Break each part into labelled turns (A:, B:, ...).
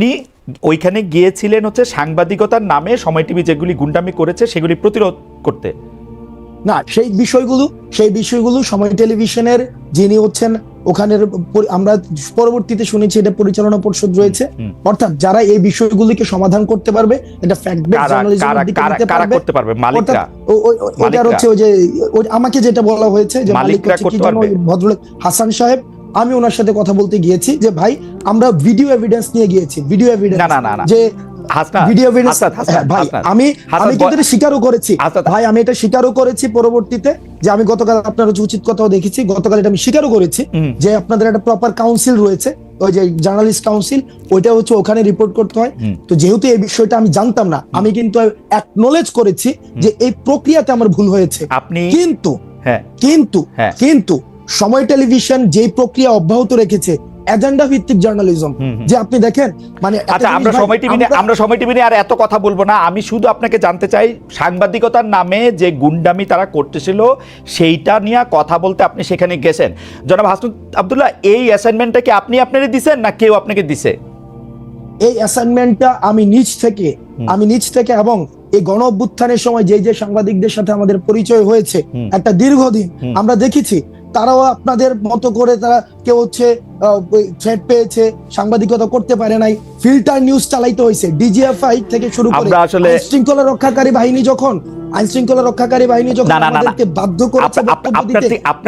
A: আপনি ওইখানে গিয়েছিলেন হচ্ছে সাংবাদিকতার নামে সময় টিভি যেগুলি গুন্ডামি করেছে সেগুলি প্রতিরোধ করতে।
B: না সেই বিষয়গুলো সেই বিষয়গুলো সময় টেলিভিশনের যিনি হচ্ছেন ওখানের আমরা পরবর্তীতে শুনেছি এটা পরিচালনা পরিষদ রয়েছে। অর্থাৎ যারা এই বিষয়গুলিকে সমাধান করতে পারবে এটা ফ্যাক্ট
A: কারা করতে পারবে। মালিকরা।
B: এটার হচ্ছে ওই যে আমাকে যেটা বলা হয়েছে যে মালিক
A: মালিকরা
B: ভদ্রলোক হাসান সাহেব আমি ওনার সাথে কথা বলতে গিয়েছি যে ভাই আমরা ভিডিও এভিডেন্স নিয়ে গিয়েছি ভিডিও এভিডেন্স
A: না, না, না।
B: যে ভিডিও এভিডেন্স
A: হাসনাত, হাসনাত,
B: ভাই আমি আমি কিন্তু এটা স্বীকারও করেছি। ভাই আমি এটা স্বীকারও করেছি পরবর্তীতে যে আমি গতকাল আপনার হচ্ছে উচিত কথাও দেখেছি গতকাল এটা আমি স্বীকারও করেছি যে আপনাদের একটা প্রপার কাউন্সিল রয়েছে ওই যে জার্নালিস্ট কাউন্সিল ওইটা হচ্ছে ওখানে রিপোর্ট করতে হয়। তো যেহেতু এই বিষয়টা আমি জানতাম না আমি কিন্তু অ্যাকনোলেজ করেছি যে এই প্রক্রিয়াতে আমার ভুল হয়েছে।
A: আপনি
B: কিন্তু
A: হ্যাঁ।
B: কিন্তু
A: হ্যাঁ।
B: কিন্তু সময় টেলিভিশন যে প্রক্রিয়া অব্যাহত রেখেছে এজেন্ডা ভিত্তিক জার্নালিজম। যে আপনি দেখেন মানে
A: আচ্ছা আমরা সময় টিভি
B: আমরা
A: সময় টিভি আর এত কথা বলব না। আমি শুধু আপনাকে জানতে চাই সাংবাদিকতার নামে যে গুন্ডামি তারা করতেছিল সেইটা নিয়ে কথা বলতে আপনি সেখানে গেছেন। জনাব হাসনুদ আব্দুল্লাহ এই অ্যাসাইনমেন্টটা কি আপনি আপনারই দিছেন না কেউ আপনাকে দিছে?
B: এই অ্যাসাইনমেন্টটা আমি নিজ থেকে আমি নিজ থেকে এবং এই গণ অভ্যুত্থানের সময় যে যে সাংবাদিকদের সাথে আমাদের পরিচয় হয়েছে একটা দীর্ঘদিন আমরা দেখেছি তারাও আপনাদের মতো করে তারা কেউ হচ্ছে থ্রেড পেয়েছে সাংবাদিকতা করতে পারে নাই। ফিল্টার নিউজ চালাইতে হয়েছে ডিজিএফআই থেকে শুরু করে
A: আসলে-
B: শৃঙ্খলা রক্ষাকারী বাহিনী যখন আইন শৃঙ্খলা রক্ষাকারী বাহিনী যখন। আমাদেরকে বাধ্য করেছে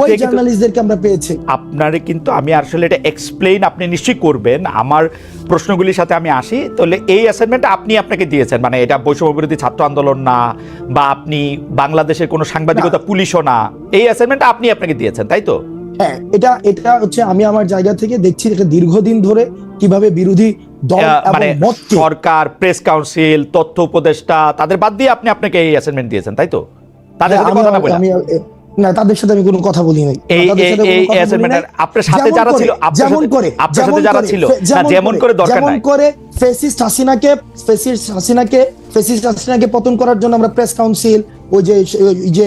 B: ওই জার্নালিস্টদেরকে আমরা পেয়েছি।
A: আপনারে কিন্তু আমি আসলে এটা এক্সপ্লেইন আপনি নিশ্চয়ই করবেন। আমার প্রশ্নগুলির সাথে আমি আসি। তাহলে এই অ্যাসাইনমেন্টটা আপনি আপনাকে দিয়েছেন। মানে এটা বৈষম্য বিরোধী ছাত্র আন্দোলন না বা আপনি বাংলাদেশের কোনো সাংবাদিকতা পুলিশও না। এই অ্যাসাইনমেন্টটা আপনি আপনাকে দিয়েছেন তাই তো?
B: হ্যাঁ এটা এটা হচ্ছে আমি আমার জায়গা থেকে দেখছি এটা দীর্ঘদিন ধরে কীভাবে বিরোধী
A: মানে সরকার প্রেস কাউন্সিল তথ্য উপদেষ্টা তাদের বাদ দিয়ে আপনি আপনাকে এই অ্যাসাইনমেন্ট দিয়েছেন তাই তো? তাদের
B: হ্যাঁ,
A: সাথে কথা না বলে?
B: না তাদের সাথে আমি কোনো কথা বলি নাই।
A: এই এই অ্যাসাইনমেন্টের আপনার সাথে যারা ছিল
B: যেমন করে
A: আপনার সাথে যারা ছিল যেমন করে দরকার
B: যেমন করে ফেসিস্ট হাসিনাকে ফেসিস্ট হাসিনাকে ফেসিস্ট হাসিনাকে পতন করার জন্য আমরা প্রেস কাউন্সিল ওই যে ওই যে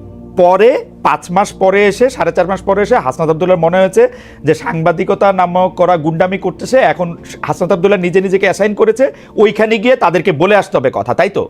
A: পরে পাঁচ মাস পরে এসে সাড়ে চার মাস পরে এসে হাসনাত আবদুল্লার মনে হয়েছে যে সাংবাদিকতা নামক করা গুন্ডামি করতেছে এখন হাসনাত আবদুল্লাহ নিজে নিজেকে অ্যাসাইন করেছে ওইখানে গিয়ে তাদেরকে বলে আসতে হবে কথা তাই তো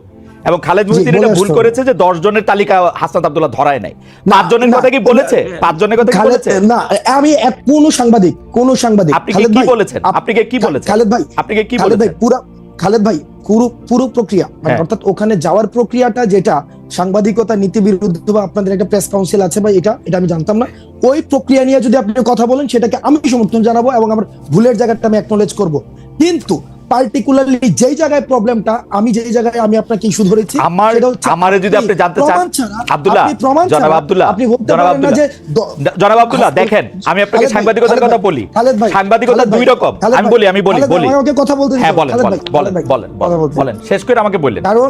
A: এবং খালেদ মহিউদ্দিন এটা ভুল করেছে যে দশ জনের তালিকা হাসনাত আবদুল্লাহ ধরায় নাই
B: না,
A: পাঁচ জনের কথা কি বলেছে পাঁচ জনের কথা কি বলেছে
B: না আমি এক কোন সাংবাদিক কোন সাংবাদিক
A: আপনি কি- বলেছেন? আপনি কি- বলেছেন?
B: খালেদ ভাই
A: আপনি কি- বলেছেন?
B: পুরো খালেদ ভাই পুরো পুরো প্রক্রিয়া মানে
A: হ্যাঁ।
B: অর্থাৎ ওখানে যাওয়ার প্রক্রিয়াটা যেটা সাংবাদিকতা নীতি বিরুদ্ধ বা আপনাদের একটা প্রেস কাউন্সিল আছে বা এটা এটা আমি জানতাম না। ওই প্রক্রিয়া নিয়ে যদি আপনি কথা বলেন সেটাকে আমি সমর্থন জানাব এবং আমার ভুলের জায়গাটা আমি অ্যাকনোলেজ করব। কিন্তু পার্টিকুলারলি যেই জায়গায় প্রবলেমটা আমি যেই জায়গায় আমি আপনাকে ইস্যু ধরেছি
A: আমার আমারে যদি আপনি জানতে চান আব্দুল্লাহ
B: প্রমাণ
A: জনাব আব্দুল্লাহ
B: আপনি বলতে
A: জনাব
B: পারেন না যে
A: জনাব আব্দুল্লাহ দেখেন আমি আপনাকে সাংবাদিকতার কথা বলি। সাংবাদিকতা দুই রকম। আমি বলি আমি বলি বলি।
B: আমাকে কথা বলতে
A: হ্যাঁ বলেন বলেন বলেন বলেন শেষ করে আমাকে বললেন।
B: কারণ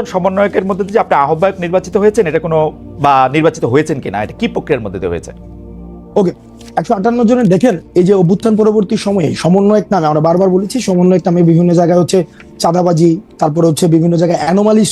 A: সমন্বয়কের মধ্যে যে আপনি আহ্বায়ক নির্বাচিত হয়েছেন, এটা কোনো বা নির্বাচিত হয়েছেন কিনা? এটা কি প্রক্রিয়ার মধ্যে দিয়ে হয়েছে?
B: ওকে, একশো আটান্ন জনের দেখেন, এই যে অভ্যুত্থান পরবর্তী সময়ে, সমন্বয়ক নামে, আমরা বারবার বলেছি সমন্বয়ক নামে বিভিন্ন জায়গায় হচ্ছে চাঁদাবাজি, তারপরে হচ্ছে বিভিন্ন জায়গায় অ্যানোমালিস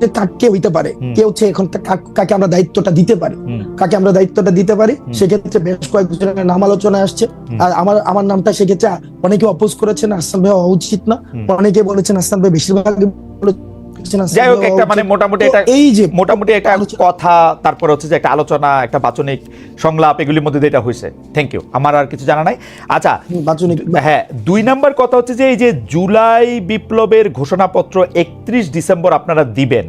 B: যে কে হইতে পারে। কে হচ্ছে এখন কাকে আমরা দায়িত্বটা দিতে পারি। কাকে আমরা দায়িত্বটা দিতে পারি সেক্ষেত্রে বেশ কয়েকজনের নাম আলোচনায় আসছে। আর আমার আমার নামটা সেক্ষেত্রে অনেকে অপোজ করেছেন আসান ভাই হওয়া উচিত না। অনেকে বলেছেন আসলাম ভাই বেশিরভাগ
A: যাই হোক একটা মানে মোটামুটি একটা
B: এই যে
A: মোটামুটি একটা কথা তারপর হচ্ছে যে একটা আলোচনা একটা বাচনিক সংলাপ এগুলির মধ্যে দিয়ে এটা হয়েছে থ্যাংক ইউ আমার আর কিছু জানা নাই। আচ্ছা
B: বাচনিক
A: হ্যাঁ দুই নাম্বার কথা হচ্ছে যে এই যে জুলাই বিপ্লবের ঘোষণাপত্র একত্রিশ ডিসেম্বর আপনারা দিবেন।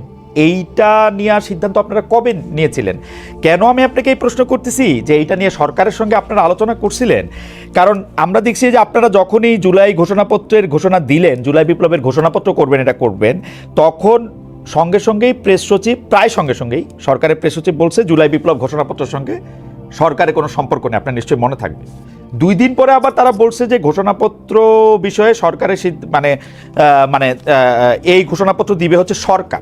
A: এইটা নেওয়ার সিদ্ধান্ত আপনারা কবে নিয়েছিলেন? কেন আমি আপনাকে এই প্রশ্ন করতেছি যে এইটা নিয়ে সরকারের সঙ্গে আপনারা আলোচনা করছিলেন? কারণ আমরা দেখছি যে আপনারা যখনই জুলাই ঘোষণাপত্রের ঘোষণা দিলেন, জুলাই বিপ্লবের ঘোষণাপত্র করবেন, এটা করবেন, তখন সঙ্গে সঙ্গেই প্রেস সচিব, প্রায় সঙ্গে সঙ্গেই সরকারের প্রেস সচিব বলছে, জুলাই বিপ্লব ঘোষণাপত্রের সঙ্গে সরকারের কোনো সম্পর্ক নেই, আপনার নিশ্চয়ই মনে থাকবে। দুই দিন পরে আবার তারা বলছে যে ঘোষণাপত্র বিষয়ে সরকারের মানে মানে এই ঘোষণাপত্র দিবে হচ্ছে সরকার।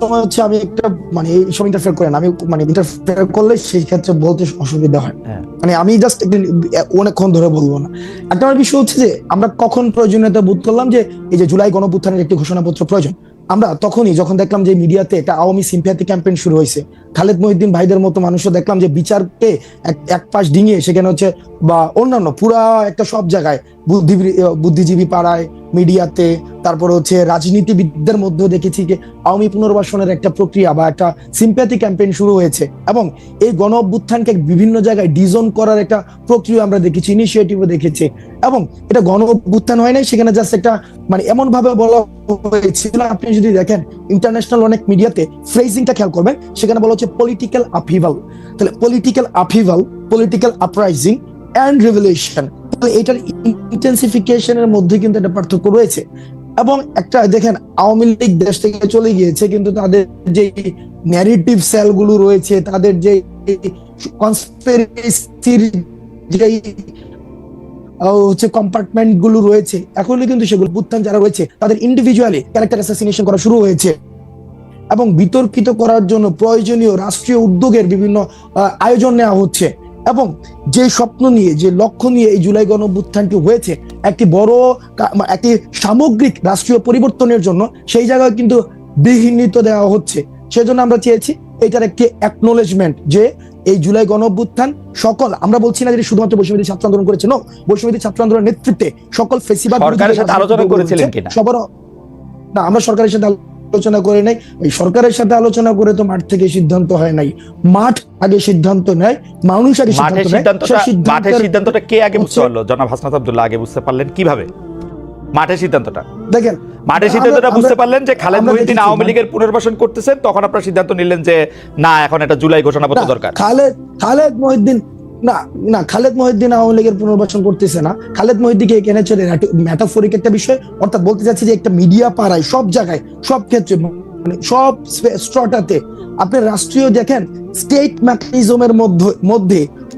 B: সময় হচ্ছে আমি একটা মানে এই সময় ইন্টারফেয়ার করেন আমি মানে ইন্টারফেয়ার করলে সেই ক্ষেত্রে বলতে অসুবিধা হয়।
A: হ্যাঁ।
B: মানে আমি জাস্ট অনেকক্ষণ ধরে বলব না। একটা আমার বিষয় হচ্ছে যে আমরা কখন প্রয়োজনীয়তা বোধ করলাম যে এই যে জুলাই গণপুত্থানের একটি ঘোষণাপত্র প্রয়োজন। আমরা তখনই যখন দেখলাম যে মিডিয়াতে একটা আওয়ামী সিম্পিয়াতে ক্যাম্পেইন শুরু হয়েছে খালেদ মহিউদ্দিন ভাইদের মতো মানুষও দেখলাম যে বিচারকে এক পাশ ডিঙিয়ে সেখানে হচ্ছে, বা অন্যান্য পুরা একটা সব জায়গায় বুদ্ধি, বুদ্ধিজীবী পাড়ায়, মিডিয়াতে, তারপরে হচ্ছে রাজনীতিবিদদের মধ্যেও দেখেছি যে আওয়ামী পুনর্বাসনের একটা প্রক্রিয়া বা একটা সিম্প্যাথি ক্যাম্পেইন শুরু হয়েছে। এবং এই গণ অভ্যুত্থানকে বিভিন্ন জায়গায় ডিজন করার একটা প্রক্রিয়া আমরা দেখেছি ইনিশিয়েটিভও দেখেছি। এবং এটা গণ অভ্যুত্থান হয় নাই, সেখানে জাস্ট একটা মানে এমন ভাবে বলা হয়েছিল আপনি যদি দেখেন ইন্টারন্যাশনাল অনেক মিডিয়াতে ফ্রেজিংটা খেয়াল করবেন, সেখানে বলা পলিটিক্যাল আপহিভাল তাহলে political upheaval political uprising and revolution তাহলে এটার ইন্টেন্সিফিকেশনের মধ্যে কিন্তু একটা পার্থক্য রয়েছে। এবং একটা দেখেন, আওয়ামী লীগ দেশ থেকে চলে গিয়েছে, কিন্তু তাদের যে ন্যারেটিভ সেলগুলো রয়েছে, তাদের যে কনস্পিরেসির যে হচ্ছে কম্পার্টমেন্টগুলো রয়েছে, এখনই কিন্তু সেগুলো বুত্থান যারা রয়েছে, তাদের ইন্ডিভিজুয়ালি ক্যারেক্টার অ্যাসাসিনেশন করা শুরু হয়েছে। এবং বিতর্কিত করার জন্য প্রয়োজনীয় রাষ্ট্রীয় উদ্যোগের বিভিন্ন আয়োজন নেওয়া হচ্ছে এবং যে স্বপ্ন নিয়ে যে লক্ষ্য নিয়ে এই জুলাই গণ অভ্যুত্থানটি হয়েছে একটি বড় একটি সামগ্রিক রাষ্ট্রীয় পরিবর্তনের জন্য সেই জায়গায় কিন্তু বিহীনিত দেওয়া হচ্ছে সেজন্য আমরা চেয়েছি এটার একটি অ্যাকনোলেজমেন্ট যে এই জুলাই গণ অভ্যুত্থান সকল আমরা বলছি না যে শুধুমাত্র বৈষম্যদী ছাত্র আন্দোলন করেছে নো বৈষম্যদী ছাত্র আন্দোলনের নেতৃত্বে সকল ফেসিবাদ
A: সরকারের সাথে আলোচনা করেছিলেন কিনা?
B: সবার না আমরা সরকারের সাথে আলোচনা করে নাই এই সরকারের সাথে আলোচনা করে তো মাঠ থেকে সিদ্ধান্ত হয় নাই। মাঠ আগে সিদ্ধান্ত নেয় মানুষ আগে সিদ্ধান্ত
A: মাঠের সিদ্ধান্তটা কে আগে বুঝতে পারল জনাব হাসনাত আব্দুল্লাহ আগে বুঝতে পারলেন কীভাবে? মাঠের সিদ্ধান্তটা।
B: দেখেন
A: মাঠের সিদ্ধান্তটা বুঝতে পারলেন যে খালেদ মহিউদ্দিন আওয়ামী লীগের পুনর্বাসন করতেছেন তখন আপনারা সিদ্ধান্ত নিলেন যে না এখন এটা জুলাই ঘোষণাপত্র
B: না,
A: দরকার।
B: খালেদ খালেদ মহিউদ্দিন না না, খালেদ মহিউদ্দিন আওয়ামী লীগের পুনর্বাসন করতেছে না। খালেদ মহিউদ্দিনকে এখানে চলে ম্যাটাফোরিক একটা বিষয়। অর্থাৎ বলতে চাচ্ছি যে একটা মিডিয়া পাড়ায়, সব জায়গায়, সব ক্ষেত্রে মানে সব স্ট্রটাতে আপনি রাষ্ট্রীয় দেখেন স্টেট মেকানিজমের মধ্যে মধ্যে